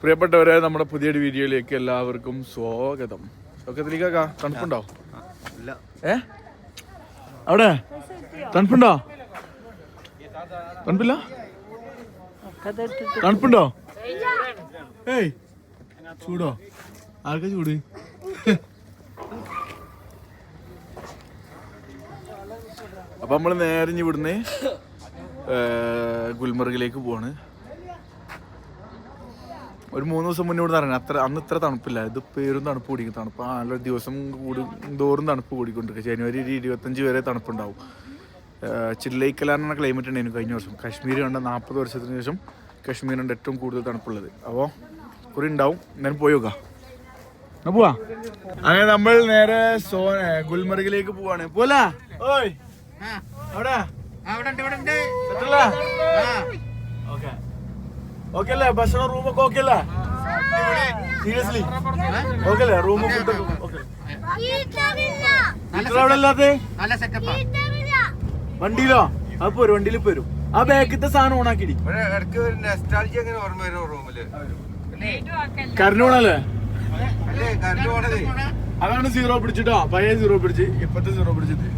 പ്രിയപ്പെട്ടവരെ നമ്മുടെ പുതിയൊരു വീഡിയോയിലേക്ക് എല്ലാവർക്കും സ്വാഗതം. സ്വാഗതത്തിലേക്കാ തണുപ്പുണ്ടോ? ഏ? അവിടെ? തണുപ്പുണ്ടോ? തണുപ്പില്ല? തണുപ്പുണ്ടോ? ഏയ് ചൂടോ? ആർക്കാ ചൂട്? അപ്പൊ നമ്മൾ നേരെ ഇവിടുന്ന് ഗുൽമർഗിലേക്ക് പോവാണ്. ഒരു മൂന്ന് ദിവസം മുന്നേ ഇവിടെ ഇറങ്ങി അത്ര അന്ന് ഇത്ര തണുപ്പില്ല. ഇത് പേരും തണുപ്പ് കൂടിക്കും തണുപ്പ് ആ ദിവസം കൂടി തോറും തണുപ്പ് കൂടിക്കൊണ്ടിരിക്കും ജനുവരി ഒരു ഇരുപത്തഞ്ച് വരെ തണുപ്പുണ്ടാവും. ചില്ലൈക്കലാന്ന ക്ലൈമറ്റ് ഉണ്ടായിരുന്നു കഴിഞ്ഞ വർഷം. കാശ്മീർ കണ്ട നാൽപ്പത് വർഷത്തിന് ശേഷം കാശ്മീരിന്റെ ഏറ്റവും കൂടുതൽ തണുപ്പുള്ളത്. അപ്പോൾ കുറി ഉണ്ടാവും. ഞാൻ പോയി നോക്കാം. പോവാ. അങ്ങനെ നമ്മൾ നേരെ സോ ഗുൽമർഗിലേക്ക് പോവാണ്. പോലാ? ഓയ്. അവിടെ? അവിടെ ഉണ്ട് ഇവിടെ ഓക്കെ ഓക്കെ അല്ലേ ഭക്ഷണം റൂമൊക്കെ ഓക്കെ അല്ലേ സീരിയസ്ലി ഓക്കെ. അല്ലേ റൂം ഫുഡ് ഓക്കെ അവിടെ അല്ലാതെ നല്ല സെറ്റപ്പാ വണ്ടിയിലോ? അത് പോരും വണ്ടിയിൽ പോരും. ആ ബാക്കിത്തെ സാധനം ഓണാക്കിടി കരണോണല്ലേ അതാണ് സീറോ പിടിച്ചിട്ടോ? പഴയ സീറോ പിടിച്ച്. ഇപ്പത്തെ സീറോ പിടിച്ചിട്ട്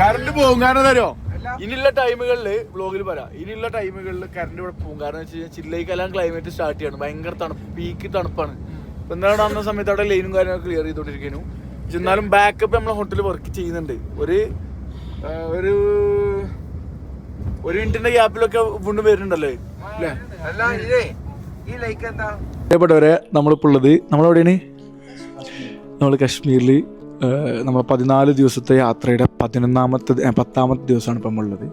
കറണ്ട് പോകും കാരണം തരോ ഇനിയുള്ള ടൈമുകളിൽ വ്ളോഗിൽ പറയാം. ഇനിയുള്ള ടൈമുകളിൽ കറണ്ട് ഇവിടെ പോകും കാരണം വെച്ച് കഴിഞ്ഞാൽ ചില്ലൈക്കെല്ലാം ക്ലൈമറ്റ് സ്റ്റാർട്ട് ചെയ്യണം. ഭയങ്കര തണുപ്പ് പീക്ക് തണുപ്പാണ്. ഇപ്പൊ എന്താണ് അന്ന സമയത്ത് അവിടെ ലൈനും കാര്യങ്ങളൊക്കെ ക്ലിയർ ചെയ്തോണ്ടിരിക്കുന്നു പക്ഷെ എന്നാലും ബാക്കപ്പ് നമ്മളെ ഹോട്ടലിൽ വർക്ക് ചെയ്യുന്നുണ്ട്. ഒരു ഒരു ഒരു മിനിറ്റിന്റെ ഗ്യാപ്പിലൊക്കെ വീണ്ടും വരുന്നുണ്ടല്ലേ. അല്ലേ? അല്ല ഇതേ ഈ ലൈക്ക് എന്താ? പ്രിയപ്പെട്ടവരെ നമ്മളിപ്പോൾ ഉള്ളത് നമ്മളെവിടെയാണ്? നമ്മൾ കാശ്മീരിൽ നമ്മൾ പതിനാല് ദിവസത്തെ യാത്രയുടെ പതിനൊന്നാമത്തെ പത്താമത്തെ ദിവസമാണ് ഇപ്പം നമ്മളുള്ളത്.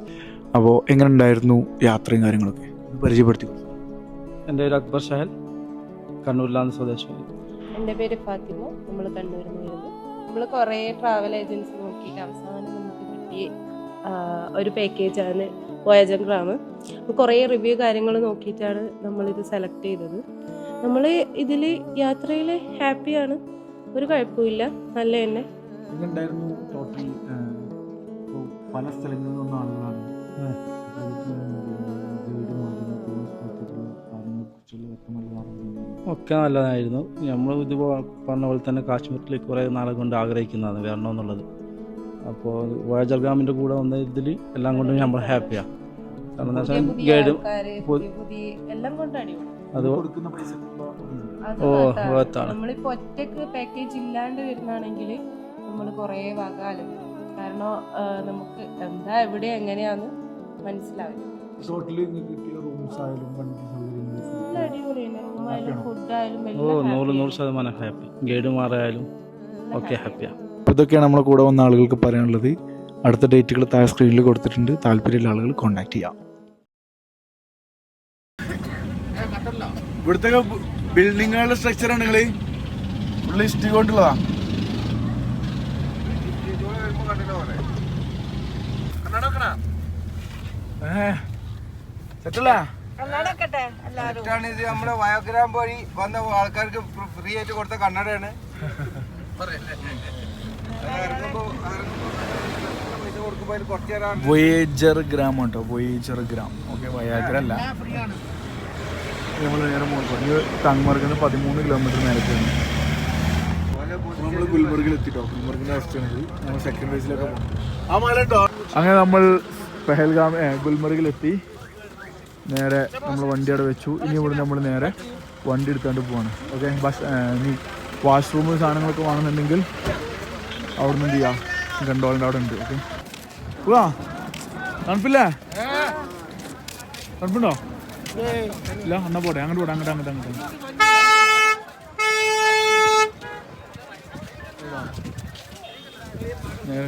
അപ്പോൾ എങ്ങനെ ഉണ്ടായിരുന്നു യാത്രയും കാര്യങ്ങളൊക്കെ? പരിചയപ്പെടുത്തി. എന്റെ പേര് അക്ബർ ഷഹൽ കണ്ണൂരിലാണ് സ്വദേശം. എന്റെ പേര് ഫാത്തിമ നമ്മൾ കണ്ണൂരിൽ നിന്ന് വരുന്നു. നമ്മൾ കുറേ ട്രാവൽ ഏജൻസി നോക്കിയിട്ട് അവസാനം നമുക്ക് കിട്ടിയ ഒരു പാക്കേജാണ് അപ്പോൾ കുറേ റിവ്യൂ കാര്യങ്ങൾ നോക്കിയിട്ടാണ് നമ്മളിത് സെലക്ട് ചെയ്തത്. നമ്മൾ ഇതിൽ യാത്രയിൽ ഹാപ്പിയാണ് ഒരു കുഴപ്പമില്ല നല്ല തന്നെ. പല സ്ഥലങ്ങളിൽ നിന്നും ആളുകളാണ്. ഒക്കെ നല്ലതായിരുന്നു. നമ്മൾ ഇത് പറഞ്ഞ പോലെ തന്നെ കാശ്മീരിൽ കുറേ നാളെ കൊണ്ട് ആഗ്രഹിക്കുന്നതാണ് വരണമെന്നുള്ളത് അപ്പോൾ വോയജർഗാമിന്റെ കൂടെ വന്ന ഇതിൽ എല്ലാം കൊണ്ടും നമ്മൾ ഹാപ്പിയാണ് കാരണം എന്താ വെച്ചാൽ ഗൈഡും എല്ലാം കൊണ്ട് അത് ഓ. നമ്മളിപ്പോ ഒറ്റയ്ക്ക് പാക്കേജ് ഇല്ലാണ്ട് വരുന്നാണെങ്കിൽ നമ്മൾ കുറേ വക കാരണം നമുക്ക് എന്താ എവിടെ എങ്ങനെയാന്ന് മനസ്സിലാവില്ല. ഓ നൂറ് happy നൂറ് ശതമാനം ഹാപ്പി ഗൈഡ് മാറായാലും ഒക്കെ ഹാപ്പിയാണ് ഇതൊക്കെയാണ് നമ്മളെ കൂടെ വന്ന ആളുകൾക്ക് പറയാനുള്ളത്. അടുത്ത ഡേറ്റുകൾ താഴെ സ്ക്രീനിൽ കൊടുത്തിട്ടുണ്ട്. താല്പര്യമുള്ള ആളുകൾ കോൺടാക്ട് ചെയ്യാം. ഇവിടുത്തെ ബിൽഡിങ്ങുകളുടെ സ്ട്രക്ചർ ആണ് നിങ്ങൾ. ഫുള്ള് ഇഷ്ടി കൊണ്ടുള്ളതാ. സെറ്റല്ല? ഇത് നമ്മുടെ വയോഗ്രാം വഴി വന്ന ആൾക്കാർക്ക് ഫ്രീ ആയിട്ട് കൊടുത്ത കണ്ണടയാണ്. വോയേജർ ഗ്രാം കേട്ടോ വോയേജർ ഗ്രാം ഓക്കെ വയാഗ്ര അല്ല. നമ്മൾ നേരെ മുകളിൽ ടങ്മർഗിൽ നിന്ന് പതിമൂന്ന് കിലോമീറ്റർ നേരത്തെയാണ് നമ്മൾ ഗുൽബർഗിൽ എത്തിട്ടോ? അവസ്ഥയാണിത് നമ്മൾ സെക്കൻഡ് ബേസിലൊക്കെ പോകും അങ്ങനെ നമ്മൾ പെഹൽഗാം ഏ, ഗുൽമർഗിൽ എത്തി. നേരെ നമ്മൾ വണ്ടി അവിടെ വെച്ചു. ഇനി ഇവിടെ നമ്മൾ നേരെ വണ്ടി എടുത്താണ്ട് പോവാണ്. ഓക്കെ ബസ് ഇനി വാഷ്റൂം സാധനങ്ങളൊക്കെ വേണമെന്നുണ്ടെങ്കിൽ അവിടെ നിന്ന് എന്ത് ചെയ്യാം? കണ്ടോളിന്റെ അവിടെ ഉണ്ട്. ഓക്കെ പോവാ തണുപ്പില്ലേ? തണുപ്പുണ്ടോ? ഇല്ല എന്നാ പോട്ടെ അങ്ങോട്ട് പോട്ടെ അങ്ങോട്ട് അങ്ങോട്ട് അങ്ങോട്ട്. നേരെ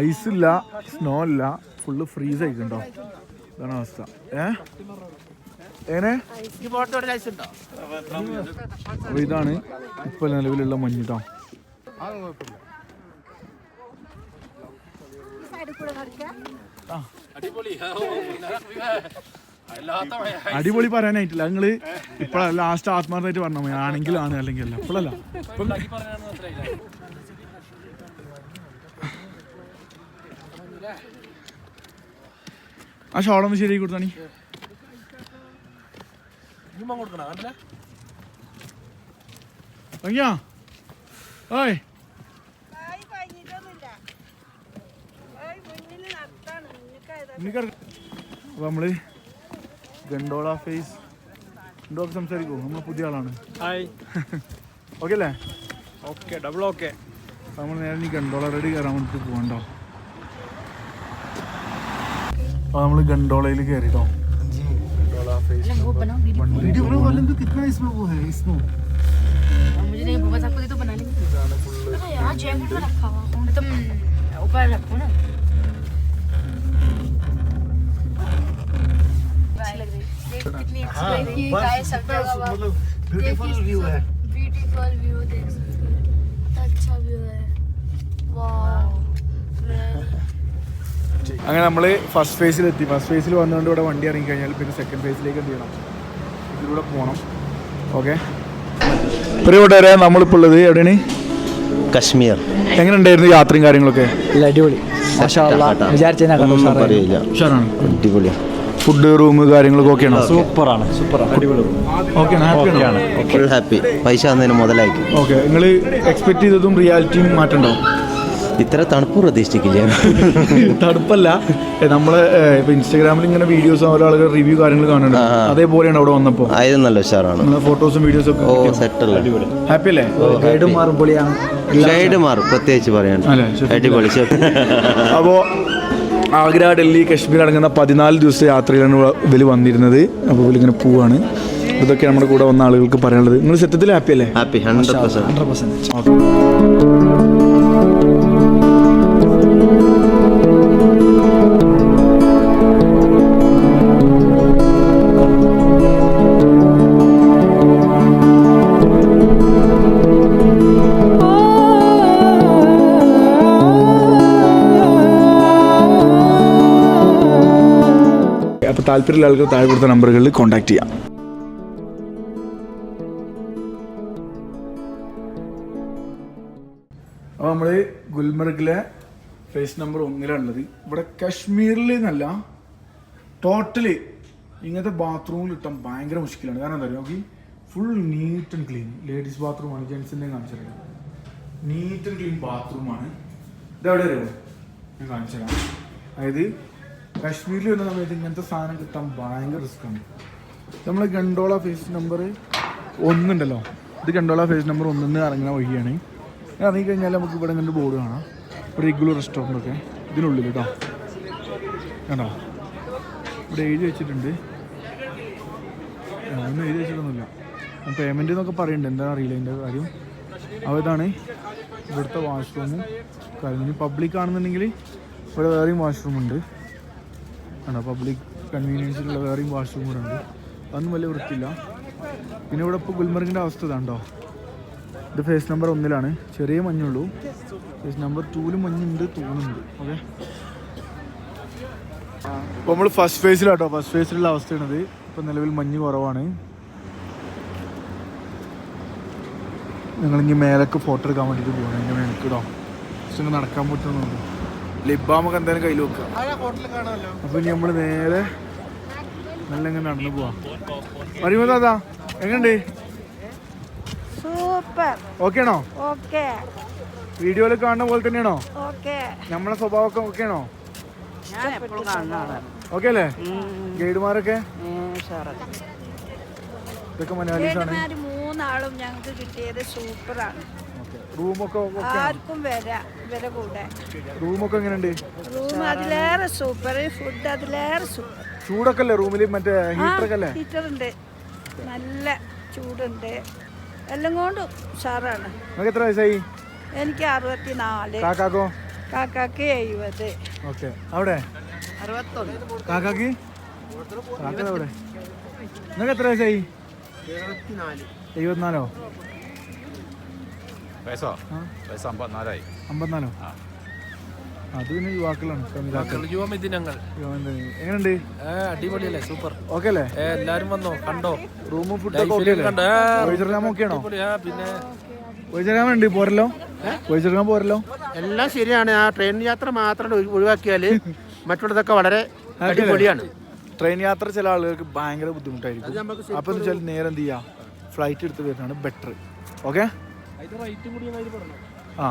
ഐസ് ഇല്ല സ്നോ ഇല്ല ഫുള്ള് ഫ്രീസ് ആയിക്കുണ്ടോ ഇതാണ് അവസ്ഥ. ഏ? എങ്ങനെ അപ്പൊ ഇതാണ് ഇപ്പൊ നിലവിലുള്ള മഞ്ഞിട്ടോ കേട്ടോ അടിപൊളി പറയാനായിട്ടില്ല. നിങ്ങൾ ഇപ്പൊ ലാസ്റ്റ് ആത്മാർത്ഥമായിട്ട് പറഞ്ഞാൽ മതി. ആണെങ്കിലും ആണ് അല്ലെങ്കിൽ അല്ല ഇപ്പഴല്ല ആ ഷോളം ശരിയായി കൊടുത്താണി ഭംഗിയാ ഓയ്. അപ്പോൾ നമ്മൾ ഗണ്ടോള ഫേസ് ഗണ്ടോക്ക് സംസാരിക്കൂ നമ്മൾ പുതിയ ആളാണ് ഹായ് ഓക്കെ അല്ലേ ഓക്കെ ഡബിൾ ഓക്കെ അപ്പോൾ നമ്മൾ നേരെ ഇനി ഗണ്ടോള റെഡി കയറാൻ വേണ്ടിട്ട് പോകണ്ടോ അപ്പോൾ നമ്മൾ ഗണ്ടോളയിൽ കയറിട്ടോ ഗണ്ടോള ഫേസ് मुझे नहीं बस आपको तो बना लेंगे अरे यार जैकेट में रखा हुआ हूँ तुम ऊपर रखो ना कितनी अच्छी लग रही है गाइस सब जगह ब्यूटीफुल व्यू है ब्यूटीफुल व्यू देख सकते हो कितना अच्छा व्यू है वाह അങ്ങനെ നമ്മൾ ഫസ്റ്റ് ഫേസിലെത്തി ഫസ്റ്റ് ഫേസിൽ വന്നുകൊണ്ട് ഇവിടെ വണ്ടി ഇറങ്ങി കഴിഞ്ഞാൽ പിന്നെ സെക്കൻഡ് ഫേസിലേക്ക് എന്ത് ചെയ്യണം ഇതിലൂടെ പോകണം ഓക്കെ പ്രിയപ്പെട്ടവരെ നമ്മളിപ്പോൾ ഉള്ളത് എവിടെയാണ് കശ്മീർ എങ്ങനെ ഉണ്ടായിരുന്നു യാത്രയും കാര്യങ്ങളൊക്കെ അടിപൊളി ഒന്നും പറയില്ല ഉഷാറാണ് അടിപൊളിയാ ഫുഡ് റൂം കാര്യങ്ങളൊക്കെ ഓക്കെയാണോ സൂപ്പറാണ് ആണ് ഫുൾ ഹാപ്പി പൈസ തന്നതിന് മുതലായി ഓക്കെ നിങ്ങൾ എക്സ്പെക്ട് ചെയ്തതും റിയാലിറ്റിയും മാറ്റണ്ടോ? ഇത്ര തണുപ്പ് പ്രതീക്ഷിക്കില്ല തണുപ്പല്ല. നമ്മൾ ഇപ്പൊ ഇൻസ്റ്റാഗ്രാമിൽ ഇങ്ങനെ വീഡിയോസ് ഓരോ ആളുകൾ റിവ്യൂ കാര്യങ്ങൾ കാണുന്നുണ്ട്. അതേപോലെയാണ് അവിടെ വന്നപ്പോ. ആയിരം നല്ല ഉഷാറാണ്. ഫോട്ടോസും വീഡിയോസും ഓ ഒക്കെ ഹാപ്പി അല്ലേ? ഗൈഡ് മാറുമ്പോളിയാണ് ഗൈഡ് മാറും പ്രത്യേകിച്ച് പറയാൻ. അടിപൊളി ശരി. ആഗ്ര ഡൽഹി കശ്മീർ അടങ്ങുന്ന പതിനാല് ദിവസത്തെ യാത്രയിലാണ് ഇവർ വന്നിരുന്നത്. അപ്പോൾ ഇവരിങ്ങനെ പോവാണ്. ഇതൊക്കെ നമ്മുടെ കൂടെ വന്ന ആളുകൾക്ക് പറയാനുള്ളത്. നിങ്ങൾ സത്യത്തിൽ ഹാപ്പി അല്ലേ? Happy hundred percent hundred percent താല്പര്യമുള്ള ആൾക്ക് താഴെ കൊടുത്ത നമ്പറുകളിൽ കോൺടാക്ട് ചെയ്യാം. അപ്പോൾ നമ്മൾ ഗുൽമർഗിലെ ഫേസ് നമ്പർ ഒന്നിലാണുള്ളത്. ഇവിടെ കാശ്മീരിൽ എന്നല്ല ടോട്ടലി ഇങ്ങനത്തെ ബാത്റൂമിൽ കിട്ടാൻ ഭയങ്കര മുഷ്കിലാണ്. കാരണം എന്താ പറയുക full neat and clean ladies ബാത്റൂമാണ് ജെൻസിന്റെ കാണിച്ചറിയാം നീറ്റ് ആൻഡ് ക്ലീൻ ബാത്റൂമാണ് ഇതെവിടെ അറിയോ? ഞാൻ കാണിച്ചു തരാം അതായത് കാശ്മീരിൽ വരുന്ന സമയത്ത് ഇങ്ങനത്തെ സാധനം കിട്ടാൻ ഭയങ്കര റിസ്ക്കാണ് നമ്മൾ ഗണ്ടോള ഫേസ് നമ്പർ ഒന്നുണ്ടല്ലോ. ഇത് ഗണ്ടോള ഫേസ് നമ്പർ ഒന്നിന്ന് ഇറങ്ങുന്ന വഴിയാണ്. ഇറങ്ങി കഴിഞ്ഞാൽ നമുക്ക് ഇവിടെ ഇങ്ങനെ ബോർഡ് കാണാം. റെഗുലർ റെസ്റ്റോറന്റ് ഒക്കെ. ഇതിനുള്ളിൽ കേട്ടോ കണ്ടോ? ഇവിടെ എഴുതി വെച്ചിട്ടുണ്ട്. ഒന്നും എഴുതി വെച്ചിട്ടൊന്നുമില്ല. പേയ്മെന്റ് എന്നൊക്കെ പറയുന്നുണ്ട് എന്താ അറിയില്ല എന്റെ കാര്യം. അപ്പോൾ ഇതാണ് ഇവിടുത്തെ വാഷ്റൂമും കാര്യം പബ്ലിക് ആണെന്നുണ്ടെങ്കിൽ ഇവിടെ വേറെയും വാഷ്റൂം ഉണ്ട്. ആണോ. പബ്ലിക് കൺവീനിയൻസിലുള്ള വേറെയും വാഷ്റൂം കൂടെ ഉണ്ട്. അതൊന്നും വലിയ വൃത്തിയില്ല. പിന്നെ ഇവിടെ ഇപ്പോൾ ഗുൽമർഗിന്റെ അവസ്ഥ ഇതാണ്ടോ ഇത് ഫേസ് നമ്പർ ഒന്നിലാണ്. ചെറിയ മഞ്ഞുള്ളൂ. ഫേസ് നമ്പർ ടൂവിലും മഞ്ഞുണ്ട് തോന്നുന്നുണ്ട്. ഓക്കെ അപ്പോൾ നമ്മൾ ഫസ്റ്റ് ഫേസിലാട്ടോ ഫസ്റ്റ് ഫേസിലുള്ള ഇത്. ഇപ്പോൾ നിലവിൽ മഞ്ഞ് കുറവാണ്. ഞങ്ങളിങ്ങനെ മേലൊക്കെ ഫോട്ടോ എടുക്കാൻ വേണ്ടിയിട്ട് പോകണം. ഇങ്ങനെ മേലക്കിടോ പക്ഷെ നടക്കാൻ പറ്റുന്നുണ്ട് ലിബാമൊക്കെ എന്തായാലും കയ്യിൽ വെക്കുക അപ്പൊ ഇനി നമ്മൾ നേരെ നല്ല ഇങ്ങനെ നടന്നു പോവാം. പറയുമ്പോ ദാദാ എങ്ങണ്ട് സൂപ്പർ. ഓക്കെ ആണോ ഓക്കെ. വീഡിയോയിൽ കാണുന്ന പോലെ തന്നെയാണോ? ഓക്കെ. നമ്മളെ സ്വഭാവമൊക്കെ ഓക്കെ ആണോ ഓക്കെ അല്ലേ ഗൈഡുമാരൊക്കെ? ഇതൊക്കെ മലയാളീസാണ് ഗൈഡുമാര് മൂന്നാളും ഞങ്ങൾക്ക് കിട്ടിയത് സൂപ്പറാണ്. റൂമൊക്കെ ഓക്കെ ആർക്കും വരാം. ഇവരെ കൂടെ. റൂമൊക്കെ എങ്ങനെയുണ്ട്? റൂം അതിലേറെ സൂപ്പർ. ഫുഡ് അതിലേറെ സൂപ്പർ. ചൂടൊക്കെ അല്ലേ റൂമിൽ? മറ്റേ ഹീറ്ററൊക്കെ അല്ലേ ഹീറ്റർ ഉണ്ട് നല്ല ചൂടുണ്ട്. എല്ലാം കൊണ്ടും ഉഷാറാണ്. നിങ്ങൾക്ക് എത്ര വയസ്സായി? എനിക്ക് അറുപത്തിനാല്. കാക്കാക്കോ? കാക്കാക്ക് എഴുപത്. ഓക്കെ. അവിടെ? കാക്കാക്ക്? കാക്ക അവിടെ. നിങ്ങൾക്ക് എത്ര വയസ്സായി? എഴുപത്തിനാലോ? വയസ്സോ. വയസ്സ് അമ്പത്തിനാലായി. അമ്പത്തിനാലോ? അത് പിന്നെ യുവാക്കളാണ്. പെൺകാക്കൾ. യുവമിഥുനങ്ങൾ. എങ്ങനെയുണ്ട്? അടിപൊളിയല്ലേ സൂപ്പർ. ഓക്കെ അല്ലേ എല്ലാരും വന്നോ? കണ്ടോ? റൂമും ഫുഡൊക്കെ ഓക്കെ ലൈഫിലും അല്ലേ കണ്ടോ? വൈചെറുക്കാൻ ഓക്കെ ആണോ അടിപൊളിയാ, പിന്നെ വൈചെറുക്കാൻ ഉണ്ട് പോരല്ലോ? വൈചെറുക്കാൻ പോരല്ലോ? എല്ലാം ശരിയാണ്. ആ ട്രെയിൻ യാത്ര മാത്രം ഒഴിവാക്കിയാൽ ഒഴിവാക്കിയാൽ മറ്റുള്ളതൊക്കെ വളരെ അടിപൊളിയാണ്. ട്രെയിൻ യാത്ര ചില ആളുകൾക്ക് ഭയങ്കര ബുദ്ധിമുട്ടായിരിക്കും. അപ്പം എന്ന് വെച്ചാൽ നേരെ എന്ത് ചെയ്യുക ഫ്ലൈറ്റ് എടുത്ത് വരുന്നതാണ് ബെറ്റർ ഓക്കെ അതിന്റെ റേറ്റും കൂടി ഒന്ന് അതിൽ പറഞ്ഞു ആ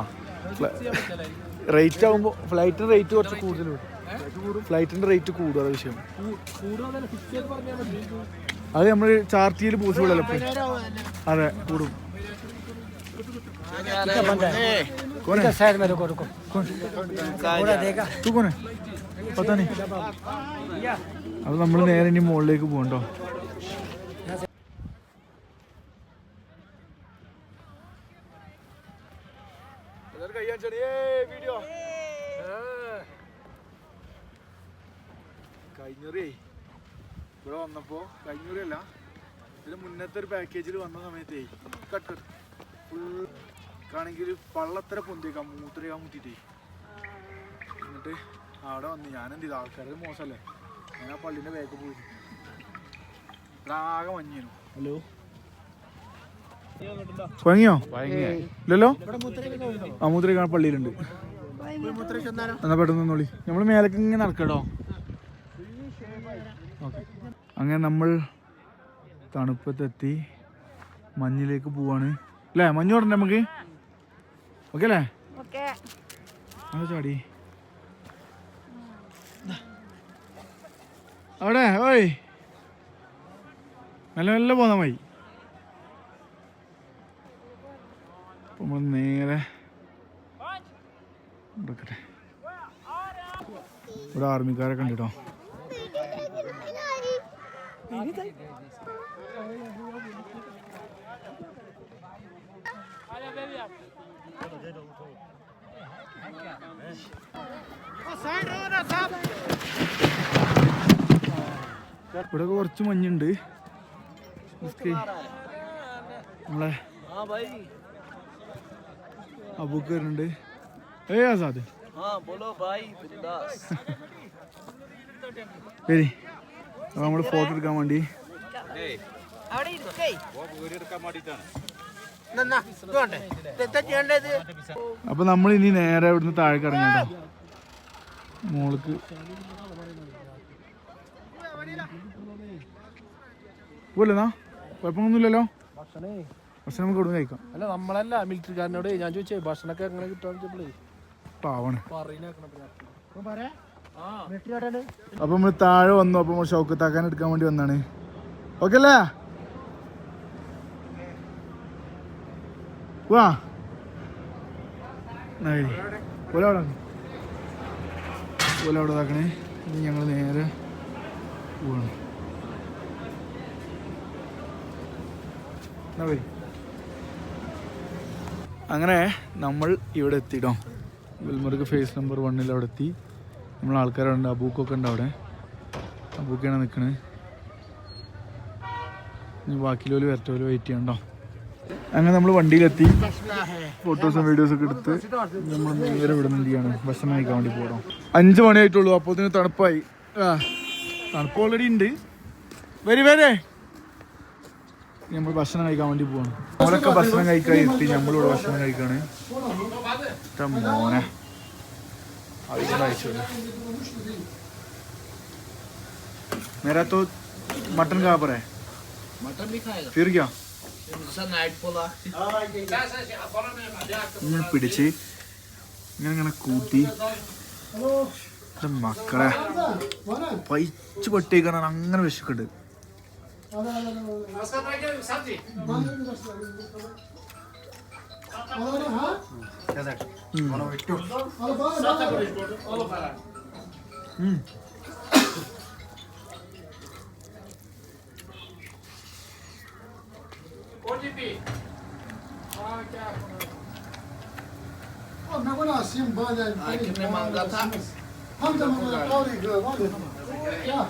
റേറ്റ് ആകുമ്പോൾ ഫ്ലൈറ്റിന് റേറ്റ് കുറച്ച് കൂടുതൽ വരും ഫ്ലൈറ്റിന്റെ റേറ്റ് കൂടും അതാ വിഷയം കൂടുതൽ ഫിക്സ് ചെയ്ത് പറഞ്ഞാൽ മതി അത് നമ്മൾ ചാർട്ട് ചെയ്യൽ പോസിബിൾ അല്ല ഇപ്പൊ. അതെ കൂടും कौन है साइड में रुको रुको कौन तू कौन है पता नहीं അപ്പൊ നമ്മൾ നേരെ ഇനി മുകളിലേക്ക് പോകണ്ടോ കഴിഞ്ഞൂറേ ഇവിടെ വന്നപ്പോ കഴിഞ്ഞൂറല്ല ഇതിന് മുന്നത്തെ ഒരു പാക്കേജിൽ വന്ന സമയത്തേ കട്ട് ഫുൾ ആണെങ്കിൽ പള്ളത്തര പൊന്തിയേക്കാം മൂത്രയാൻ മുട്ടിട്ടേ. എന്നിട്ട് അവിടെ വന്ന് ഞാനെന്ത് ചെയ്തു? ആൾക്കാരുടെ മോശമല്ലേ? ഞാൻ ആ പള്ളിന്റെ ബാക്ക് പോയി. ആകെ മഞ്ഞേനു ഹലോ കുഴങ്ങിയോ ഇല്ലല്ലോ? ആ മൂത്രയ്ക്കാൻ പള്ളിയിലുണ്ട്. എന്നാ പെട്ടെന്ന് നോളി നമ്മൾ മേലേക്ക് ഇങ്ങനെ നടക്കട്ടോ. ഓക്കെ. അങ്ങനെ നമ്മൾ തണുപ്പത്തെത്തി മഞ്ഞിലേക്ക് പോവാണ്. അല്ലേ മഞ്ഞ് പറഞ്ഞ നമുക്ക്? ഓക്കെ അല്ലേ? ഓക്കെ. അത് ചാടി. അവിടെ ഓയ്. നല്ല നല്ല പോന്നാ മതി. നമ്മൾ നേരെ എടുക്കട്ടെ ഇവിടെ ആർമിക്കാരൊക്കെ ഉണ്ട് കേട്ടോ. ഇവിടെ കുറച്ച് മഞ്ഞുണ്ട്. നമ്മളെ അബൂക്ക് വരുന്നുണ്ട് ഏ ആസാദ്. ശരി. നമ്മൾ ഫോട്ടോ എടുക്കാൻ വേണ്ടി. അപ്പൊ നമ്മൾ ഇനി നേരെ ഇവിടുന്ന് താഴേക്ക് ഇറങ്ങണ്ട മോൾക്ക്. പോലെന്നാ കുഴപ്പമൊന്നുമില്ലല്ലോ. ഭക്ഷണം നമുക്ക് ഇവിടുന്ന് കഴിക്കാം? അല്ല നമ്മളല്ല മിലിറ്ററിക്കാരനോട് ഞാൻ ചോദിച്ചേ ഭക്ഷണമൊക്കെ എങ്ങനെ കിട്ടാന്ന് വെച്ചപ്പോഴേ പാവാണ്. അപ്പൊ നമ്മൾ താഴെ വന്നു അപ്പൊ നമ്മൾ ഷൗക്കത്താക്കാൻ എടുക്കാൻ വേണ്ടി വന്നാണ്. ഓക്കെ അല്ലേ? വാ. അവിടെ പോലെ ഇതാക്കണേ. ഇനി ഞങ്ങൾ നേരെ പോവാണ്. എന്നാ വരി. അങ്ങനെ നമ്മൾ ഇവിടെ എത്തിയിട്ടോ ഗുൽമർഗ് ഫേസ് നമ്പർ വണ്ണിൽ അവിടെ എത്തി. നമ്മൾ ആൾക്കാരുണ്ട് അബൂക്കൊക്കെ ഉണ്ട് അവിടെ. അബൂക്കാണ് നിൽക്കണത് ഇനി ബാക്കിലോൽ വരട്ടോൽ വെയിറ്റ് ചെയ്യണ്ടോ അങ്ങനെ നമ്മൾ വണ്ടിയിലെത്തി. ഫോട്ടോസും വീഡിയോസും ഒക്കെ എടുത്ത് നമ്മൾ നേരെ ഇവിടെ നിന്ന് ഭക്ഷണം കഴിക്കാൻ വേണ്ടി പോകണം അഞ്ച് മണിയായിട്ടുള്ളൂ അപ്പോൾ തണുപ്പായി. തണുപ്പ് ഓൾറെഡി ഉണ്ട്. വരി വരെ. നമ്മൾ ഭക്ഷണം കഴിക്കാൻ വേണ്ടി പോവാണ് നമ്മളൊക്കെ ഭക്ഷണം കഴിക്കാൻ എത്തി നമ്മളിവിടെ ഭക്ഷണം കഴിക്കാണ് ഇഷ്ടം മോനെ അധികം കഴിച്ചോളൂ मेरा तो मटन कहाँ पर है मटन भी खाएगा फिर क्या ഇങ്ങനെ പിടിച്ച് ഇങ്ങനെ ഇങ്ങനെ കൂട്ടി ഇത് മക്കളെ പൈച്ച് പൊട്ടിയേക്കാണ് അങ്ങനെ വിശക്കുണ്ട് হুম OTP. Ay, que me manda tapas. Mándame la código, vale. Ya.